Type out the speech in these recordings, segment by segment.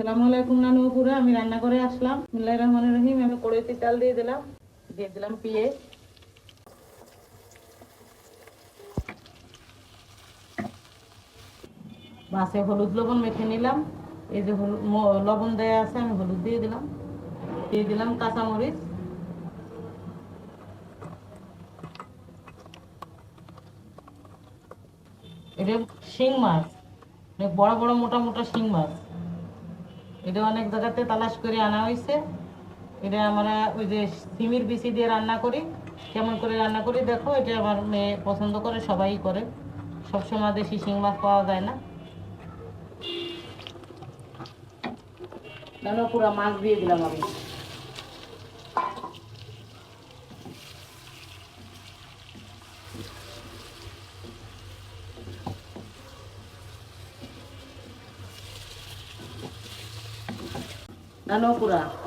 আসসালামু আলাইকুম নানু পুরা আমি রান্না করে আসলাম। বিসমিল্লাহির রহমানির রহিম, আমি কড়াইতে চাল দিয়ে দিলাম দিয়ে দিলাম পেঁয়াজ। মাছে হলুদ লবণ মেখে নিলাম। এই যে লবণ দেয়া আছে, আমি হলুদ দিয়ে দিলাম। দিয়ে দিলাম কাঁচামরিচ। এটা শিং মাছ। বড় বড় মোটা মোটা শিং মাছ। এটা অনেক জায়গাতে তালাশ করে আনা হয়েছে। এটা আমরা ওই যে সিমির বিচি দিয়ে রান্না করি, কেমন করে রান্না করি দেখো, এটা আমার মেয়ে পছন্দ করে, সবাই করে। সবসময় দেশি শিং মাছ পাওয়া যায় না, পুরো মাছ দিয়ে দিলাম আমি। দানো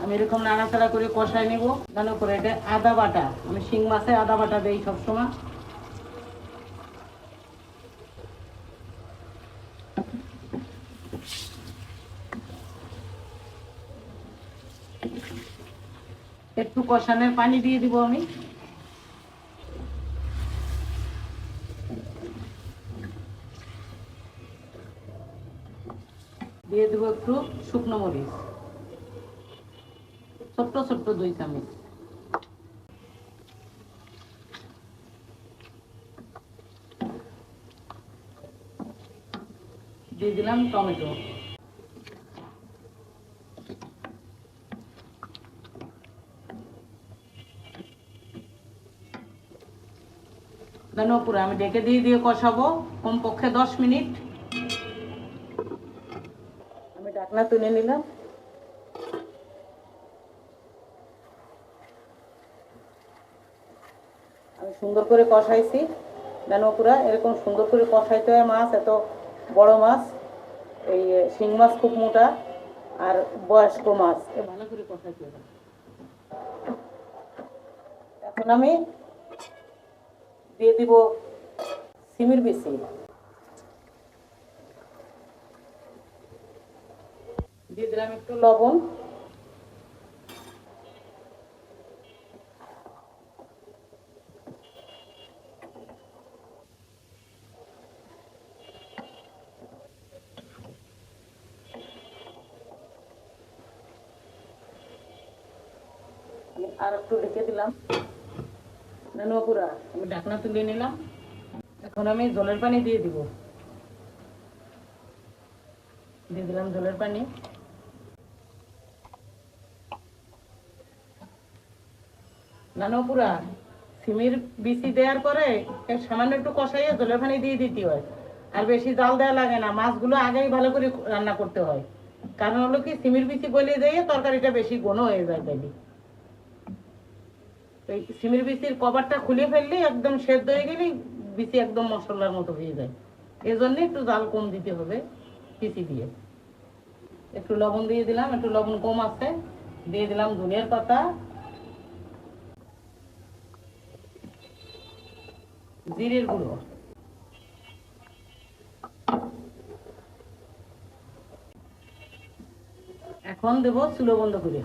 আমি এরকম নাড়াচাড়া করে কষাই নিব। দানো পুরা এটা আদা বাটা। আমি শিং মাছে আদা বাটা দেই সবসময়। একটু কষানোর পানি দিয়ে দিব আমি। দিয়ে দেবো একটু শুকনো মরিচ। ছোট্ট ছোট্ট দুই চামচ দিয়ে দিলাম টমেটো। দেন পুরো আমি ডেকে দিয়ে দিয়ে কষাবো, কমপক্ষে দশ মিনিট। আমি ডাকনা তুলে নিলাম। আমি সুন্দর করে কষাইছি। পুরা এরকম সুন্দর করে কষাইতে হয় মাছ এত বড় মাছ। এই শিং মাছ খুব মোটা আর বয়স্ক মাছ। ভালো করে কষাইতে হবে। এখন আমি দিয়ে দিব সিমির বেশি দিয়ে দিলাম একটু লবণ। আর একটু ঢেকে দিলাম। আমি ঢাকনা তুলে নিলাম। এখন আমি জলের পানি দিয়ে দিব। দিয়ে দিলাম জলের পানি। পুরা, সিমির বিচি দেওয়ার পরে সামান্য একটু কষাইয়ে জলের পানি দিয়ে দিতে হয়। আর বেশি জাল দেওয়া লাগে না, মাছগুলো আগেই ভালো করে রান্না করতে হয়। কারণ হলো কি, সিমির বিচি গলে দিয়ে তরকারিটা বেশি ঘন হয়ে যায় তাইলে। এই সিমের বিচির কভারটা খুলে ফেললে একদম সেদ্ধ হয়ে গেলে বিচি একদম মশলার মতো হয়ে যায়। এই জন্য একটু জাল কম দিতে হবে বিচি দিয়ে। একটু লবণ দিয়ে দিলাম, একটু লবণ কম আছে। দিয়ে দিলাম ধনিয়ার পাতা। জিরের গুঁড়ো। এখন দেবো চুলো বন্ধ করে।